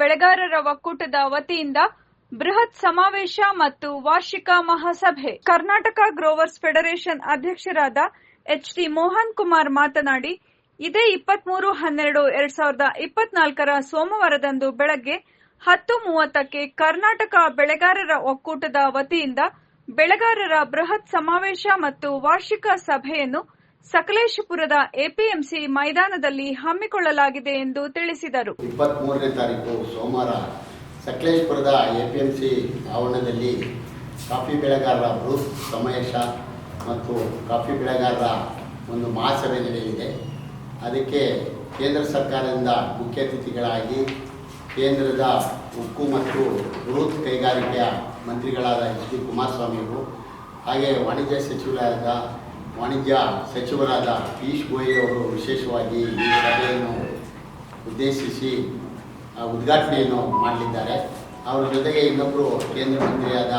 ಬೆಳೆಗಾರರ ಒಕ್ಕೂಟದ ವತಿಯಿಂದ ಬೃಹತ್ ಸಮಾವೇಶ ಮತ್ತು ವಾರ್ಷಿಕ ಮಹಾಸಭೆ. ಕರ್ನಾಟಕ ಗ್ರೋವರ್ಸ್ ಫೆಡರೇಷನ್ ಅಧ್ಯಕ್ಷರಾದ ಎಚ್ ಟಿ ಮೋಹನ್ ಕುಮಾರ್ ಮಾತನಾಡಿ, ಇದೇ ಇಪ್ಪತ್ಮೂರು, ಹನ್ನೆರಡು, ಎರಡ್ ಸಾವಿರದ ಇಪ್ಪತ್ನಾಲ್ಕರ ಸೋಮವಾರದಂದು ಬೆಳಗ್ಗೆ ಹತ್ತು ಮೂವತ್ತಕ್ಕೆ ಕರ್ನಾಟಕ ಬೆಳೆಗಾರರ ಒಕ್ಕೂಟದ ವತಿಯಿಂದ ಬೆಳೆಗಾರರ ಬೃಹತ್ ಸಮಾವೇಶ ಮತ್ತು ವಾರ್ಷಿಕ ಸಭೆಯನ್ನು ಸಕಲೇಶಪುರದ ಎಪಿಎಂಸಿ ಮೈದಾನದಲ್ಲಿ ಹಮ್ಮಿಕೊಳ್ಳಲಾಗಿದೆ ಎಂದು ತಿಳಿಸಿದರು. ಇಪ್ಪತ್ತ್ಮೂರನೇ ತಾರೀಕು ಸೋಮವಾರ ಸಕಲೇಶಪುರದ ಎಪಿಎಂಸಿ ಆವರಣದಲ್ಲಿ ಕಾಫಿ ಬೆಳೆಗಾರರ ಬೃಹತ್ ಸಮಾವೇಶ ಮತ್ತು ಕಾಫಿ ಬೆಳೆಗಾರರ ಒಂದು ಮಹಾಸಭೆ ನಡೆಯಲಿದೆ. ಅದಕ್ಕೆ ಕೇಂದ್ರ ಸರ್ಕಾರದಿಂದ ಮುಖ್ಯ ಅತಿಥಿಗಳಾಗಿ ಕೇಂದ್ರದ ಉಕ್ಕು ಮತ್ತು ಬೃಹತ್ ಕೈಗಾರಿಕೆಯ ಮಂತ್ರಿಗಳಾದ ಎಚ್ ಡಿ ಕುಮಾರಸ್ವಾಮಿಯವರು ಹಾಗೆ ವಾಣಿಜ್ಯ ಸಚಿವರಾದ ವಾಣಿಜ್ಯ ಸಚಿವರಾದ ಪಿಯೂಷ್ ಗೋಯಲ್ ಅವರು ವಿಶೇಷವಾಗಿ ಈ ಸಭೆಯನ್ನು ಉದ್ದೇಶಿಸಿ ಉದ್ಘಾಟನೆಯನ್ನು ಮಾಡಲಿದ್ದಾರೆ. ಅವರ ಜೊತೆಗೆ ಇನ್ನೊಬ್ಬರು ಕೇಂದ್ರ ಮಂತ್ರಿಯಾದ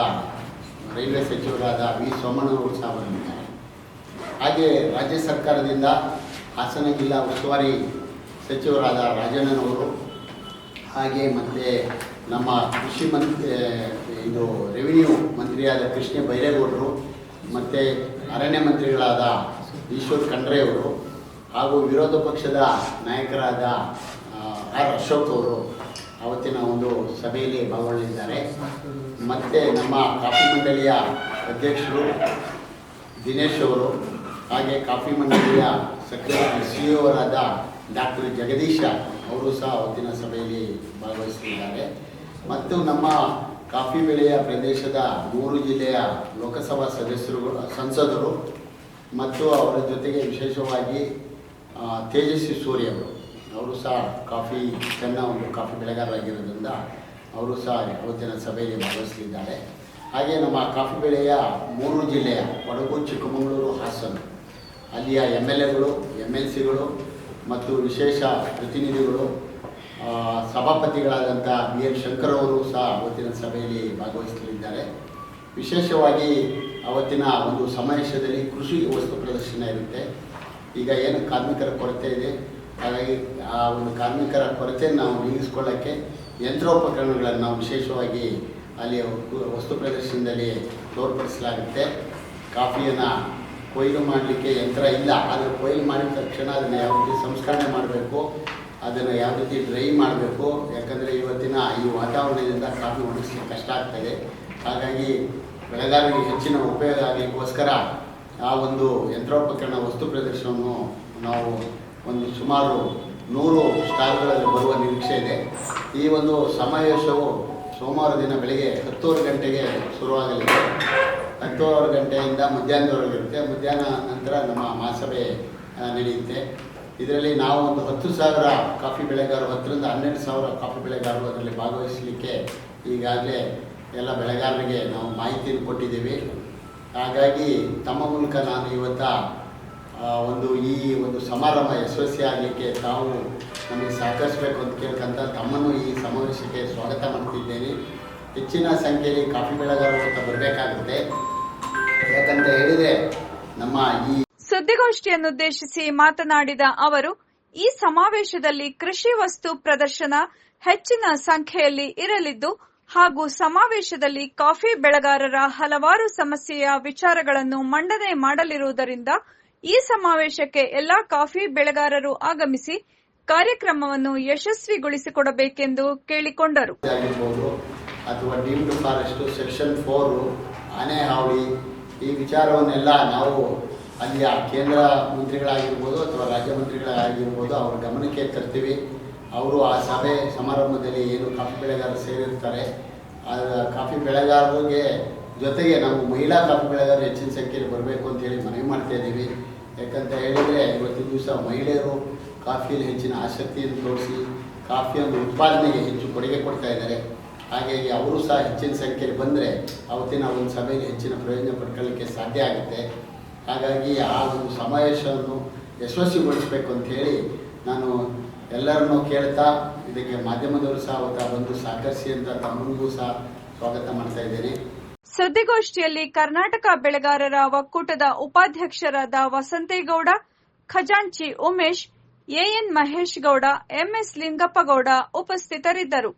ರೈಲ್ವೆ ಸಚಿವರಾದ ವಿ ಸೋಮಣ್ಣವರು ಸಹ ಬರಲಿದ್ದಾರೆ. ಹಾಗೆ ರಾಜ್ಯ ಸರ್ಕಾರದಿಂದ ಹಾಸನ ಜಿಲ್ಲಾ ಉಸ್ತುವಾರಿ ಸಚಿವರಾದ ರಾಜಣ್ಣನವರು ಹಾಗೆ ಮತ್ತು ನಮ್ಮ ಕೃಷಿ ಮಂತ್ರಿ ಇದು ರೆವಿನ್ಯೂ ಮಂತ್ರಿಯಾದ ಕೃಷ್ಣ ಬೈರೇಗೌಡರು ಮತ್ತು ಅರಣ್ಯ ಮಂತ್ರಿಗಳಾದ ಈಶ್ವರ್ ಖಂಡ್ರೆ ಅವರು ಹಾಗೂ ವಿರೋಧ ಪಕ್ಷದ ನಾಯಕರಾದ ಆರ್ ಅಶೋಕ್ ಅವರು ಅವತ್ತಿನ ಒಂದು ಸಭೆಯಲ್ಲಿ ಭಾಗವಹಿಸಿದ್ದಾರೆ. ಮತ್ತು ನಮ್ಮ ಕಾಫಿ ಮಂಡಳಿಯ ಅಧ್ಯಕ್ಷರು ದಿನೇಶ್ ಅವರು ಹಾಗೆ ಕಾಫಿ ಮಂಡಳಿಯ ಸಕ್ರಿಯ ಸಿ ಅವರಾದ ಡಾಕ್ಟರ್ ಜಗದೀಶ ಅವರು ಸಹ ಅವತ್ತಿನ ಸಭೆಯಲ್ಲಿ ಭಾಗವಹಿಸಿದ್ದಾರೆ. ಮತ್ತು ನಮ್ಮ ಕಾಫಿ ಬೆಳೆಯ ಪ್ರದೇಶದ ಮೂರು ಜಿಲ್ಲೆಯ ಲೋಕಸಭಾ ಸದಸ್ಯರು ಸಂಸದರು ಮತ್ತು ಅವರ ಜೊತೆಗೆ ವಿಶೇಷವಾಗಿ ತೇಜಸ್ವಿ ಸೂರ್ಯ ಅವರು. ಅವರು ಸಹ ಕಾಫಿ ಚೆನ್ನ ಒಂದು ಕಾಫಿ ಬೆಳೆಗಾರರಾಗಿರೋದ್ರಿಂದ ಅವರು ಸಹ ಇವತ್ತಿನ ಸಭೆಯಲ್ಲಿ ಭಾಗವಹಿಸಲಿದ್ದಾರೆ. ಹಾಗೆ ನಮ್ಮ ಕಾಫಿ ಬೆಳೆಯ ಮೂರು ಜಿಲ್ಲೆಯ ಕೊಡಗು, ಚಿಕ್ಕಮಗಳೂರು, ಹಾಸನ. ಅಲ್ಲಿಯ ಎಂ ಎಲ್ ಎಗಳು ಎಂ ಎಲ್ ಸಿಗಳು ಮತ್ತು ವಿಶೇಷ ಪ್ರತಿನಿಧಿಗಳು ಸಭಾಪತಿಗಳಾದಂಥ ಬಿ ಎನ್ ಶಂಕರ್ ಅವರು ಸಹ ಅವತ್ತಿನ ಸಭೆಯಲ್ಲಿ ಭಾಗವಹಿಸಲಿದ್ದಾರೆ. ವಿಶೇಷವಾಗಿ ಅವತ್ತಿನ ಒಂದು ಸಮಾವೇಶದಲ್ಲಿ ಕೃಷಿ ವಸ್ತು ಪ್ರದರ್ಶನ ಇರುತ್ತೆ. ಈಗ ಏನು ಕಾರ್ಮಿಕರ ಕೊರತೆ ಇದೆ. ಹಾಗಾಗಿ ಆ ಒಂದು ಕಾರ್ಮಿಕರ ಕೊರತೆಯನ್ನು ನಾವು ನೀಗಿಸ್ಕೊಳ್ಳೋಕ್ಕೆ ಯಂತ್ರೋಪಕರಣಗಳನ್ನು ನಾವು ವಿಶೇಷವಾಗಿ ಅಲ್ಲಿ ವಸ್ತು ಪ್ರದರ್ಶನದಲ್ಲಿ ತೋರ್ಪಡಿಸಲಾಗುತ್ತೆ. ಕಾಫಿಯನ್ನು ಕೊಯ್ಲು ಮಾಡಲಿಕ್ಕೆ ಯಂತ್ರ ಇಲ್ಲ, ಆದರೆ ಕೊಯ್ಲು ಮಾಡಿದ ತಕ್ಷಣ ಅದನ್ನು ಯಾವ ರೀತಿ ಸಂಸ್ಕರಣೆ ಮಾಡಬೇಕು, ಅದನ್ನು ಯಾವ ರೀತಿ ಡ್ರೈ ಮಾಡಬೇಕು, ಯಾಕಂದರೆ ಇವತ್ತಿನ ಈ ವಾತಾವರಣದಿಂದ ಕಾಫಿ ಒಣಗಿಸ್ಲಿಕ್ಕೆ ಕಷ್ಟ ಆಗ್ತದೆ. ಹಾಗಾಗಿ ಬೆಳೆಗಾರರಿಗೆ ಹೆಚ್ಚಿನ ಉಪಯೋಗ ಆಗಲಿಕ್ಕೋಸ್ಕರ ಆ ಒಂದು ಯಂತ್ರೋಪಕರಣ, ವಸ್ತು ಪ್ರದರ್ಶನವನ್ನು ನಾವು ಒಂದು ಸುಮಾರು ನೂರು ಸ್ಟಾಲ್ಗಳಲ್ಲಿ ಬರುವ ನಿರೀಕ್ಷೆ ಇದೆ. ಈ ಒಂದು ಸಮಾವೇಶವು ಸೋಮವಾರ ದಿನ ಬೆಳಗ್ಗೆ ಹತ್ತೂವರೆ ಗಂಟೆಗೆ ಶುರುವಾಗಲಿದೆ. ಹತ್ತೂವರೆ ಗಂಟೆಯಿಂದ ಮಧ್ಯಾಹ್ನದವರೆಗೆ ಇರುತ್ತೆ. ಮಧ್ಯಾಹ್ನ ನಂತರ ನಮ್ಮ ಮಹಾಸಭೆ ನಡೆಯುತ್ತೆ. ಇದರಲ್ಲಿ ನಾವು ಒಂದು ಹತ್ತು ಸಾವಿರ ಕಾಫಿ ಬೆಳೆಗಾರರು, ಹತ್ತರಿಂದ ಹನ್ನೆರಡು ಸಾವಿರ ಕಾಫಿ ಬೆಳೆಗಾರರು ಅದರಲ್ಲಿ ಭಾಗವಹಿಸಲಿಕ್ಕೆ ಈಗಾಗಲೇ ಎಲ್ಲ ಬೆಳೆಗಾರರಿಗೆ ನಾವು ಮಾಹಿತಿಯನ್ನು ಕೊಟ್ಟಿದ್ದೀವಿ. ಹಾಗಾಗಿ ತಮ್ಮ ಮೂಲಕ ನಾನು ಇವತ್ತ ಒಂದು ಈ ಒಂದು ಸಮಾರಂಭ ಯಶಸ್ವಿ ಆಗಲಿಕ್ಕೆ ತಾವು ನಮಗೆ ಸಹಕರಿಸಬೇಕು ಅಂತ ಕೇಳ್ಕೊಂತ ತಮ್ಮನ್ನು ಈ ಸಮಾವೇಶಕ್ಕೆ ಸ್ವಾಗತ ಮಾಡ್ತಿದ್ದೇನೆ. ಹೆಚ್ಚಿನ ಸಂಖ್ಯೆಯಲ್ಲಿ ಕಾಫಿ ಬೆಳೆಗಾರರು ಅಂತ ಬರಬೇಕಾಗುತ್ತೆ. ಯಾಕಂತ ಹೇಳಿದ್ರೆ ನಮ್ಮ ಈ ಸುದ್ದಿಗೋಷ್ಠಿಯನ್ನುದ್ದೇಶಿಸಿ ಮಾತನಾಡಿದ ಅವರು ಈ ಸಮಾವೇಶದಲ್ಲಿ ಕೃಷಿ ವಸ್ತು ಪ್ರದರ್ಶನ ಹೆಚ್ಚಿನ ಸಂಖ್ಯೆಯಲ್ಲಿ ಇರಲಿದ್ದು ಹಾಗೂ ಸಮಾವೇಶದಲ್ಲಿ ಕಾಫಿ ಬೆಳೆಗಾರರ ಹಲವಾರು ಸಮಸ್ಯೆಯ ವಿಚಾರಗಳನ್ನು ಮಂಡನೆ ಮಾಡಲಿರುವುದರಿಂದ ಈ ಸಮಾವೇಶಕ್ಕೆ ಎಲ್ಲಾ ಕಾಫಿ ಬೆಳೆಗಾರರು ಆಗಮಿಸಿ ಕಾರ್ಯಕ್ರಮವನ್ನು ಯಶಸ್ವಿಗೊಳಿಸಿಕೊಡಬೇಕೆಂದು ಕೇಳಿಕೊಂಡರು. ಅಥವಾ ಡೀಮ್ಡ್ ಫಾರೆಸ್ಟು ಸೆಕ್ಷನ್ ಫೋರು ಆನೆ ಹಾವಳಿ, ಈ ವಿಚಾರವನ್ನೆಲ್ಲ ನಾವು ಅಲ್ಲಿ ಆ ಕೇಂದ್ರ ಮಂತ್ರಿಗಳಾಗಿರ್ಬೋದು ಅಥವಾ ರಾಜ್ಯ ಮಂತ್ರಿಗಳಾಗಿರ್ಬೋದು ಅವ್ರ ಗಮನಕ್ಕೆ ತರ್ತೀವಿ. ಅವರು ಆ ಸಭೆ ಸಮಾರಂಭದಲ್ಲಿ ಏನು ಕಾಫಿ ಬೆಳೆಗಾರರು ಸೇರಿರ್ತಾರೆ. ಕಾಫಿ ಬೆಳೆಗಾರರಿಗೆ ಜೊತೆಗೆ ನಾವು ಮಹಿಳಾ ಕಾಫಿ ಬೆಳೆಗಾರರು ಹೆಚ್ಚಿನ ಸಂಖ್ಯೆಯಲ್ಲಿ ಬರಬೇಕು ಅಂತೇಳಿ ಮನವಿ ಮಾಡ್ತಾ ಇದ್ದೀವಿ. ಯಾಕಂತ ಹೇಳಿದರೆ ಇವತ್ತಿನ ದಿವಸ ಮಹಿಳೆಯರು ಕಾಫಿಯಲ್ಲಿ ಹೆಚ್ಚಿನ ಆಸಕ್ತಿಯನ್ನು ತೋರಿಸಿ, ಕಾಫಿಯನ್ನು ಉತ್ಪಾದನೆಗೆ ಹೆಚ್ಚು ಕೊಡುಗೆ ಕೊಡ್ತಾ ಇದ್ದಾರೆ. ಹಾಗಾಗಿ ಅವರು ಸಹ ಹೆಚ್ಚಿನ ಸಂಖ್ಯೆಯಲ್ಲಿ ಬಂದರೆ ಅವತ್ತಿನ ಒಂದು ಸಭೆಗೆ ಹೆಚ್ಚಿನ ಪ್ರಯೋಜನ ಪಡ್ಕೊಳ್ಳಿಕ್ಕೆ ಸಾಧ್ಯ ಆಗುತ್ತೆ. ಹಾಗಾಗಿ ಆ ಒಂದು ಸಮಾವೇಶವನ್ನು ಯಶಸ್ವಿಗೊಳಿಸಬೇಕು ಅಂತ ಹೇಳಿ ನಾನು ಎಲ್ಲರನ್ನೂ ಕೇಳ್ತಾ, ಇದಕ್ಕೆ ಮಾಧ್ಯಮದವರು ಸಹ ಅವತ್ತ ಬಂದು ಸಹಕರಿಸಿ ಅಂತ ತಮ್ಮನಿಗೂ ಸಹ ಸ್ವಾಗತ ಮಾಡ್ತಾ ಇದ್ದೇನೆ. ಸುದ್ದಿಗೋಷ್ಠಿಯಲ್ಲಿ ಕರ್ನಾಟಕ ಬೆಳೆಗಾರರ ಒಕ್ಕೂಟದ ಉಪಾಧ್ಯಕ್ಷರಾದ ವಸಂತೇಗೌಡ, ಖಜಾಂಚಿ ಉಮೇಶ್, ಎಎನ್ ಮಹೇಶ್ ಗೌಡ, ಎಂಎಸ್ ಲಿಂಗಪ್ಪಗೌಡ ಉಪಸ್ಥಿತರಿದ್ದರು.